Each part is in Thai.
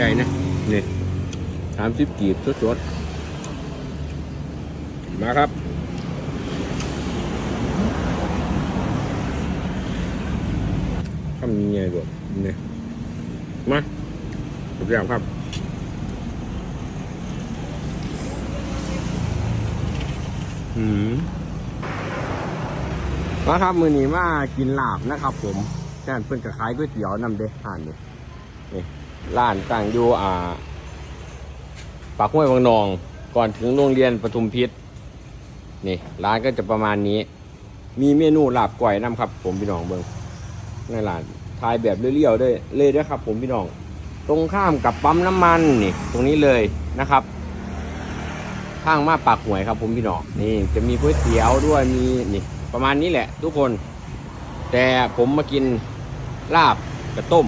ไก่นะ นี่สามสิบกีบสดๆ มาครับทำยังไงดูเนี่ยมาทุกอย่างครับอืมมาครับมือนี้มากินลาบนะครับผมแค่นเพื่อนกับขายก๋วยเตี๋ยวนำเด้ห่านนี่นี่ ร้านต่างอยู่อ่า ปากห้วยวังนอง ก่อนถึงโรงเรียนปทุมพิษนี่ร้านก็จะประมาณนี้ มีเมนูลาบก่อยน้ำครับ ผมพี่น้องเบิ้งในร้านทายแบบเรียวๆด้วยเลยด้วยครับ ผมพี่น้อง ตรงข้ามกับปั๊มน้ำมันนี่ ตรงนี้เลยนะครับข้างมาปากหวยครับ ผมพี่น้องนี่ จะมีก๋วยเตี๋ยวด้วยมีนี่ ประมาณนี้แหละ ทุกคน แต่ผมมากินลาบกับต้ม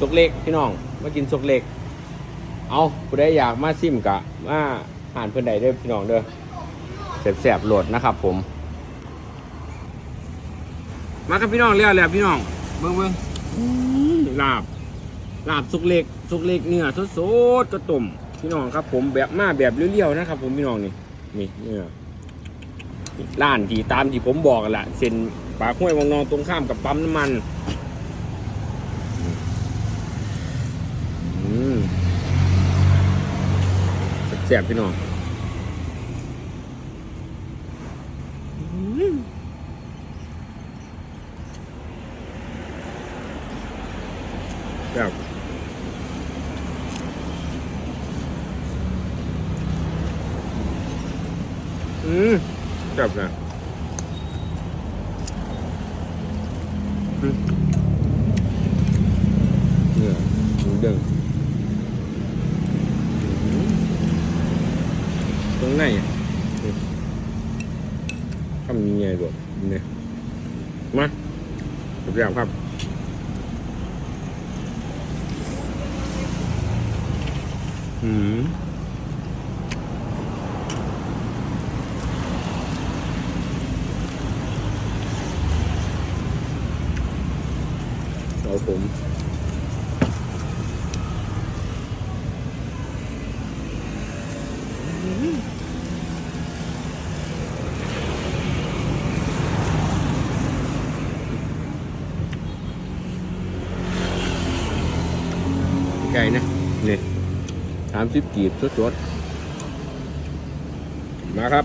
ซกเล็กพี่น้อง มากินซกเล็ก เอาผู้ใดอยากมาซิมกะมาอ่านเพื่อนใดเด้อพี่น้องเด้อแสบๆโหลดนะครับผม มาครับพี่น้องเรียกแล้วพี่น้องเบิ้งเบิ้งอื้อลาบลาบสุกเล็กสุกเล็กเนื้อสดๆกระต้มพี่น้องครับ ผมแบบมาแบบเรียวๆนะครับ ผมพี่น้องนี่นี่เนื้อนี่ร้านที่ตามที่ผมบอกกันแหละเส้นปากห้วยวังนองตรงข้ามกับปั๊มน้ำมันอืม แซ่บๆพี่น้องแซ่บอืมแซ่บนะอืมเนี่ยหมูเด้ง ตรงไหนอะนี่ทำยังไงดูเนี่ยมาทุกอย่างครับอืมเอาผม ไก่นะนี่ สามสิบกีบสดๆมาครับ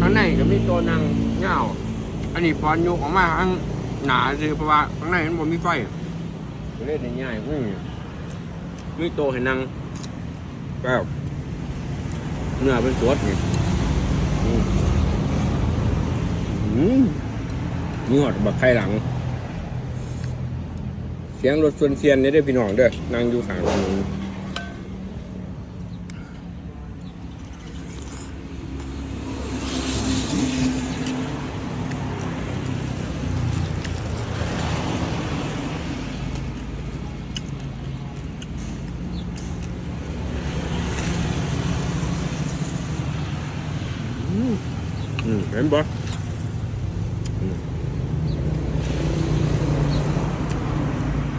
ข้างในก็มีตัวนางเงาอันนี้พอนยกออกมาข้างหนาคือเพราะว่าข้างในมันบ่มีไฟเล่นได้ง่ายอืมมีโตให้นั่งแป๊บ เนื้อเป็นสดนี่อืมอืมมีหอดบักไข่หลัง เสียงรถส่วนเซียนนี่ได้พี่น้องเด้อนั่งอยู่ข้างถนน เห็นบ่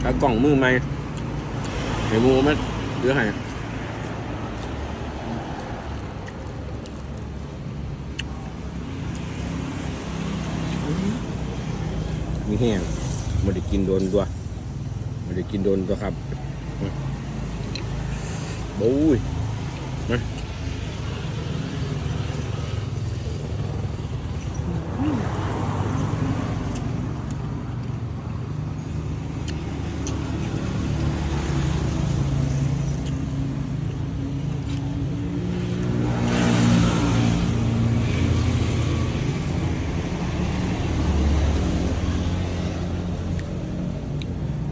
ถ้ากล่องมือไหมเห็นมูไหมหรือไงมีแห้งไม่ได้กินโดนตัวไม่ได้กินโดนตัวครับบู๊ยมา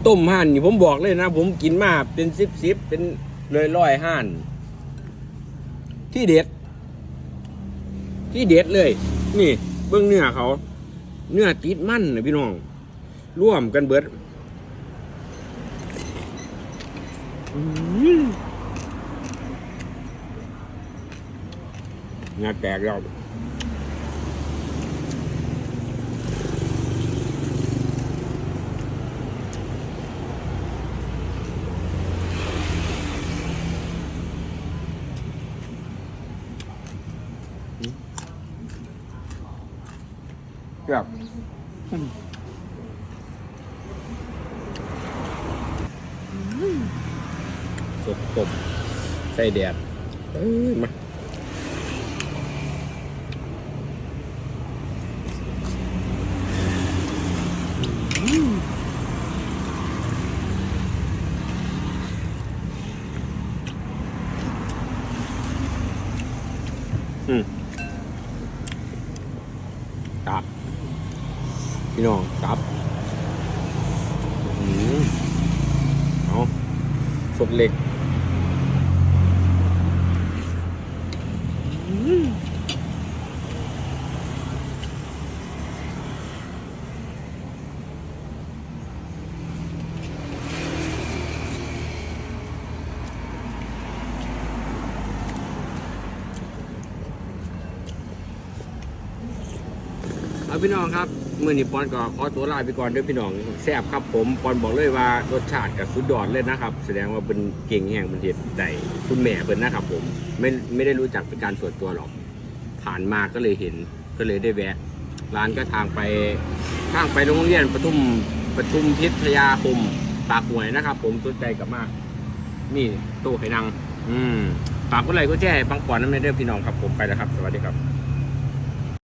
ต้มห่านนี่ผมบอกเลยนะ ผมกินมาเป็นสิบสิบเป็นเลยร้อยห่าน ที่เด็ด ที่เด็ดเลย นี่ เบื้องเนื้อเขา เนื้อติดมั่นนะพี่น้อง ร่วมกันเบิดงานแตกแล้ว แบบสดกบใส่แดดเอ้ยมาอืมครับ พี่น้องครับอืมเอาสดเหล็กอืมเอาพี่น้องครับ มื่อนี้ปอนก็ขอตัวลาไปก่อนด้วยพี่น้องแซ่บครับผมปอนบอกเลยว่ารสชาติกับสุดยอดเลยนะครับ แสดงว่าเป็นเก่งแห่งประเทศใดคุณแม่เป็นนะครับผมไม่ไม่ได้รู้จักเป็นการส่วนตัวหรอก ผ่านมาก็เลยเห็นก็เลยได้แวะ ร้านก็ทางไปทางไปโรงเรียนปทุมปทุมพิทยาคมปากหวยนะครับ ผมตัวใจกลับมาก นี่ตู้ไข่นัง อืมฝากก็เลยก็แจ้ปังปอนนั่นไม่ได้พี่น้องครับผมไปแล้วครับ สวัสดีครับ